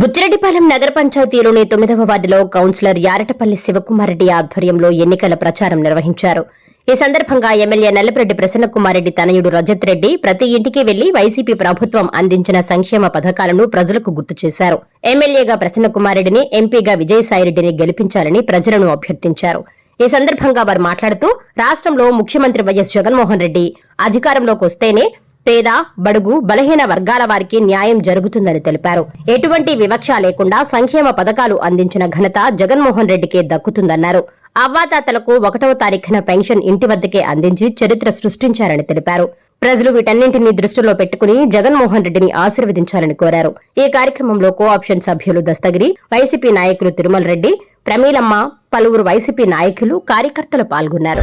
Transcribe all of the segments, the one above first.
బుచ్చిరెడ్డిపాలెం నగర పంచాయతీలోని తొమ్మిదవ వార్డులో కౌన్సిలర్ యారటపల్లి శివకుమారెడ్డి ఆధ్వర్యంలో ఎన్నికల ప్రచారం నిర్వహించారు. ఈ సందర్భంగా ఎమ్మెల్యే నల్లపరెడ్డి ప్రసన్నకుమారెడ్డి తనయుడు రజత్ రెడ్డి ప్రతి ఇంటికి వెళ్ళి వైసీపీ ప్రభుత్వం అందించిన సంక్షేమ పథకాలను ప్రజలకు గుర్తు చేశారు. ఎమ్మెల్యేగా ప్రసన్నకుమారెడ్డిని ఎంపీగా విజయసాయిరెడ్డిని గెలిపించాలని ప్రజలను అభ్యర్థించారు. ఈ సందర్భంగా వారు మాట్లాడుతూ రాష్ట్రంలో ముఖ్యమంత్రి వైఎస్ జగన్మోహన్ రెడ్డి అధికారంలోకి వస్తేనే పేద బడుగు బలహీన వర్గాల వారికి న్యాయం జరుగుతుందని తెలిపారు. ఎటువంటి వివక్ష లేకుండా సంక్షేమ పథకాలు అందించిన ఘనత జగన్మోహన్ రెడ్డికే దక్కుతుందన్నారు. అవ్వాతాతలకు ఒకటవ తారీఖున పెన్షన్ ఇంటి వద్దకే అందించి చరిత్ర సృష్టించారని తెలిపారు. ప్రజలు వీటన్నింటినీ దృష్టిలో పెట్టుకుని జగన్మోహన్ రెడ్డిని ఆశీర్వదించాలని కోరారు. ఈ కార్యక్రమంలో కో ఆప్షన్ సభ్యులు దస్తగిరి వైసీపీ నాయకులు తిరుమల రెడ్డి ప్రమీలమ్మ పలువురు వైసీపీ నాయకులు కార్యకర్తలు పాల్గొన్నారు.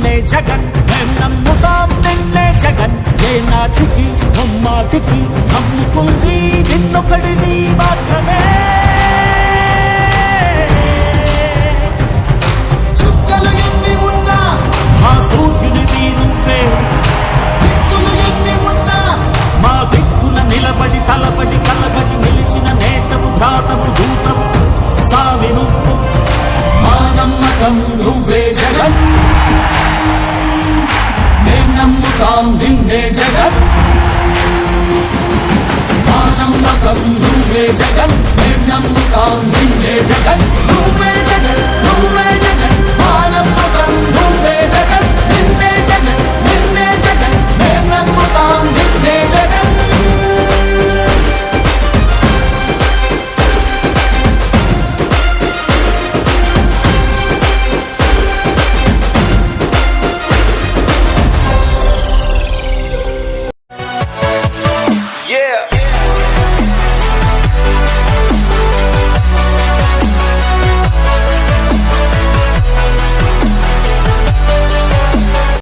నిన్నే జగన్ మేం నమ్ముతాం నిన్నే జగన్. ఏ నాటికి ముమ్మాటికి నమ్ముకుంది నిన్నొకడిని మాత్రమే. మా సూర్యునిది నువ్వే దిక్కులు ఎన్ని ఉన్నా మా దిక్కున నిలబడి తలబడి కలబడి నిలిచిన నేతవు భ్రాతవు దూతవు. సావి నువ్వు. మా నమ్మకం నువ్వే. జగన్. మేం నమ్ముతాం నిన్నే జగన్. మా నమ్మకం నువ్వే జగన్. మేం నమ్ముతాం నిన్నే జగన్. నువ్వే